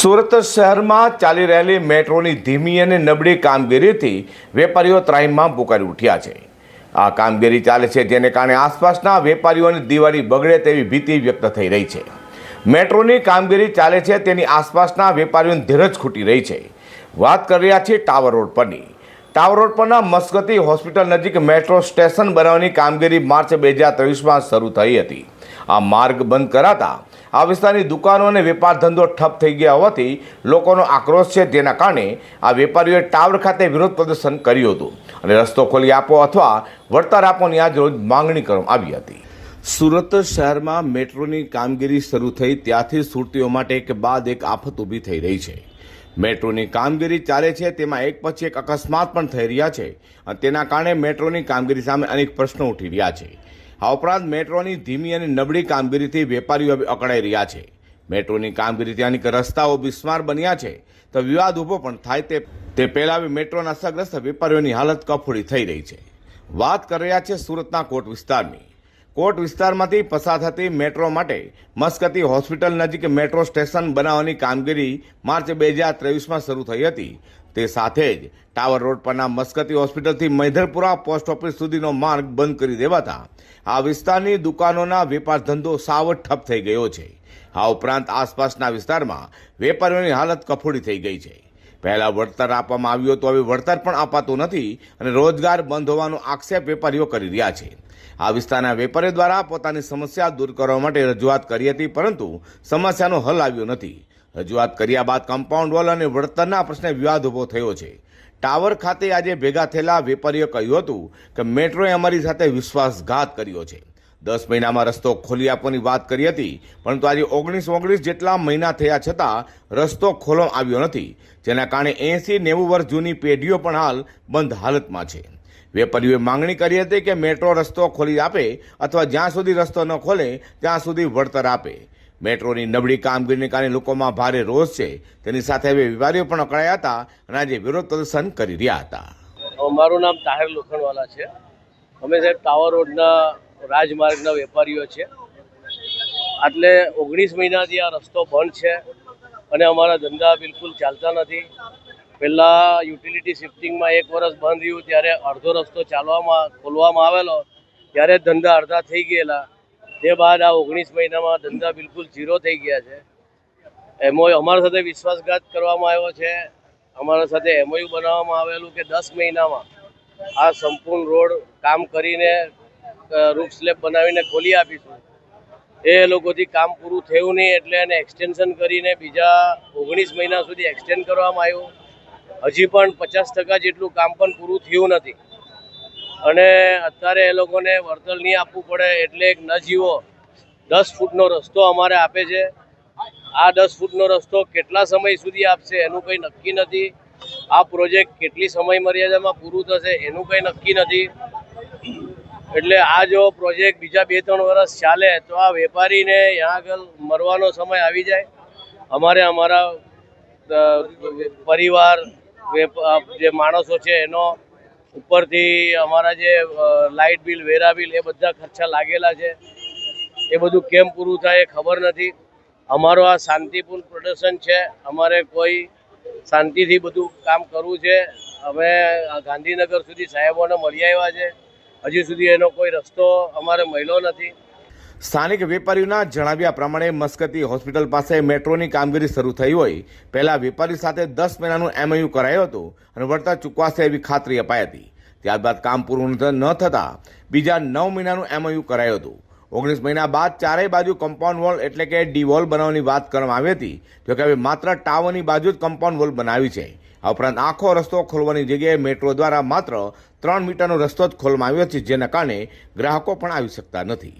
સુરત શહેરમાં ચાલી રહેલી મેટ્રોની ધીમી અને નબળી કામગીરીથી વેપારીઓ ત્રાહિમામ પુકારી ઉઠ્યા છે. આ કામગીરી ચાલે છે જેને કારણે આસપાસના વેપારીઓની દિવાળી બગડે તેવી ભીતિ વ્યક્ત થઈ રહી છે. મેટ્રોની કામગીરી ચાલે છે તેની આસપાસના વેપારીઓની ધીરજ ખૂટી રહી છે. વાત કરી રહ્યા છીએ ટાવર રોડ પરની. ટાવર રોડ પરના મસ્કતી હોસ્પિટલ નજીક મેટ્રો સ્ટેશન બનાવવાની કામગીરી માર્ચ બે હજાર ત્રેવીસમાં શરૂ થઈ હતી. આ માર્ગ બંધ કરાતા આ વિસ્તારની દુકાનો અને વેપાર ધંધો ઠપ થઈ ગયા હોવાથી લોકોનો આક્રોશ છે. જેના કારણે આ વેપારીઓએ ટાવર ખાતે વિરોધ પ્રદર્શન કર્યું હતું અને રસ્તો ખોલી આપો અથવા વળતર આપોની આજ રોજ માંગણી કરવામાં આવી હતી. સુરત શહેરમાં મેટ્રોની કામગીરી શરૂ થઈ ત્યાંથી સુરતીઓ માટે એક બાદ એક આફત ઊભી થઈ રહી છે. મેટ્રોની કામગીરી ચાલે છે, તેમાં એક પછી એક અકસ્માત પણ થઈ રહ્યા છે અને તેના કારણે મેટ્રોની કામગીરી સામે અનેક પ્રશ્નો ઉઠી રહ્યા છે. આ ઉપરાંત મેટ્રોની ધીમી અને નબળી કામગીરીથી વેપારીઓ અકળાઈ રહ્યા છે. મેટ્રોની કામગીરીથી અનેક રસ્તાઓ બિસ્માર બન્યા છે. તો વિવાદ ઊભો પણ થાય તે તે પહેલા મેટ્રોના અસરગ્રસ્ત વેપારીઓની હાલત કફોડી થઈ રહી છે. વાત કરી રહ્યા છે સુરતના કોટ વિસ્તારની. કોટ વિસ્તારમાંથી પસાર થતી મેટ્રો માટે મસ્કતી હોસ્પિટલ નજીક મેટ્રો સ્ટેશન બનાવવાની કામગીરી માર્ચ બે હજાર ત્રેવીસમાં શરૂ થઈ હતી. તે સાથે જ ટાવર રોડ પરના મસ્કતી હોસ્પિટલથી મૈધરપુરા પોસ્ટ ઓફિસ સુધીનો માર્ગ બંધ કરી દેવાતા આ વિસ્તારની દુકાનોના વેપાર ધંધો સાવ ઠપ થઈ ગયો છે. આ ઉપરાંત આસપાસના વિસ્તારમાં વેપારીઓની હાલત કફોડી થઈ ગઈ છે. પહેલા વળતર આપવામાં આવ્યું હતું, હવે વળતર પણ અપાતું નથી અને રોજગાર બંધ હોવાનો આક્ષેપ વેપારીઓ કરી રહ્યા છે. આ વિસ્તારના વેપારીઓ દ્વારા પોતાની સમસ્યા દૂર કરવા માટે રજૂઆત કરી હતી, પરંતુ સમસ્યાનો હલ આવ્યો નથી. રજૂઆત કર્યા બાદ કમ્પાઉન્ડ વોલ અને વળતરના પ્રશ્ને વિવાદ ઊભો થયો છે. ટાવર ખાતે આજે ભેગા થયેલા વેપારીઓ કહ્યું હતું કે મેટ્રોએ અમારી સાથે વિશ્વાસઘાત કર્યો છે. દસ મહિનામાં રસ્તો ખોલી આપવાની વાત કરી હતી, પરંતુ આજે ઓગણીસ ઓગણીસ જેટલા મહિના થયા છતાં રસ્તો ખોલવામાં આવ્યો નથી. જેના કારણે એંસી નેવું વર્ષ જૂની પેઢીઓ પણ હાલ બંધ હાલતમાં છે. વેપારીઓએ માંગણી કરી હતી કે મેટ્રો રસ્તો ખોલી આપે અથવા જ્યાં સુધી રસ્તો ન ખોલે, ત્યાં સુધી વળતર આપે. મેટ્રોની નબળી કામગીરીને કારણે લોકોમાં ભારે રોષ છે. તેની સાથે હવે વેપારીઓ પણ અકળાયા હતા અને આજે વિરોધ પ્રદર્શન કરી રહ્યા હતા. મારું નામ તાહેર લોખંડવાલા છે. અમે સાહેબ ટાવર રોડના રાજમાર્ગના વેપારીઓ છે. એટલે ઓગણીસ મહિનાથી આ રસ્તો બંધ છે અને અમારા ધંધા બિલકુલ ચાલતા નથી. પહેલાં યુટિલિટી શિફ્ટિંગમાં એક વર્ષ બંધ રહ્યું ત્યારે અડધો રસ્તો ચાલવામાં, ખોલવામાં આવેલો. ત્યારે ધંધા અડધા થઈ ગયેલા. તે બાદ આ ઓગણીસ મહિનામાં ધંધા બિલકુલ ઝીરો થઈ ગયા છે. એમઓયુ અમારા સાથે વિશ્વાસઘાત કરવામાં આવ્યો છે. અમારા સાથે એમઓયુ બનાવવામાં આવેલું કે દસ મહિનામાં આ સંપૂર્ણ રોડ કામ કરીને રૂફ સ્લેબ બનાવીને ખોલી આપીશું. એ લોકોથી કામ પૂરું થયું નહીં એટલે એને એક્સટેન્શન કરીને બીજા ઓગણીસ મહિના સુધી એક્સટેન્ડ કરવામાં આવ્યું. હજી પણ પચાસ ટકા જેટલું કામ પણ પૂરું થયું નથી. અને અત્યારે એ લોકોને વળતર નહીં આપવું પડે એટલે એક નજીવો દસ ફૂટનો રસ્તો અમારે આપે છે. આ દસ ફૂટનો રસ્તો કેટલા સમય સુધી આપશે એનું કંઈ નક્કી નથી. આ પ્રોજેક્ટ કેટલી સમય મર્યાદામાં પૂરું થશે એનું કંઈ નક્કી નથી. એટલે આ જો પ્રોજેક્ટ બીજા બે ત્રણ વર્ષ ચાલે તો આ વેપારીને ત્યાં આગળ મરવાનો સમય આવી જાય. અમારે અમારા પરિવાર જે માણસો છે એનો ઉપરથી અમારા જે લાઇટ બિલ, વેરા બિલ એ બધા ખર્ચા લાગેલા છે. એ બધું કેમ પૂરું થાય એ ખબર નથી. અમારો આ શાંતિપૂર્ણ પ્રદર્શન છે. અમારે કોઈ શાંતિથી બધું કામ કરવું છે. અમે ગાંધીનગર સુધી સાહેબોને મળી આવ્યા છે. હજી સુધી એનો કોઈ રસ્તો અમારે મળ્યો નથી. સ્થાનિક વેપારીઓના જણાવ્યા પ્રમાણે મસ્કતી હોસ્પિટલ પાસે મેટ્રોની કામગીરી શરૂ થઈ હોય. પહેલા વેપારી સાથે દસ મહિનાનું એમઓયુ કરાયું હતું અને વળતર ચૂકવાશે એવી ખાતરી અપાઈ હતી. ત્યારબાદ કામ પૂરું ન થતાં બીજા નવ મહિનાનું એમઓયુ કરાયું હતું. ઓગણીસ મહિના બાદ ચારેય બાજુ કમ્પાઉન્ડ વોલ એટલે કે ડી વોલ બનાવવાની વાત કરવામાં આવી હતી. જોકે હવે માત્ર ટાવરની બાજુ જ કમ્પાઉન્ડ વોલ બનાવી છે. આ ઉપરાંત આખો રસ્તો ખોલવાની જગ્યાએ મેટ્રો દ્વારા માત્ર ત્રણ મીટરનો રસ્તો જ ખોલવામાં આવ્યો છે, જેના કારણે ગ્રાહકો પણ આવી શકતા નથી.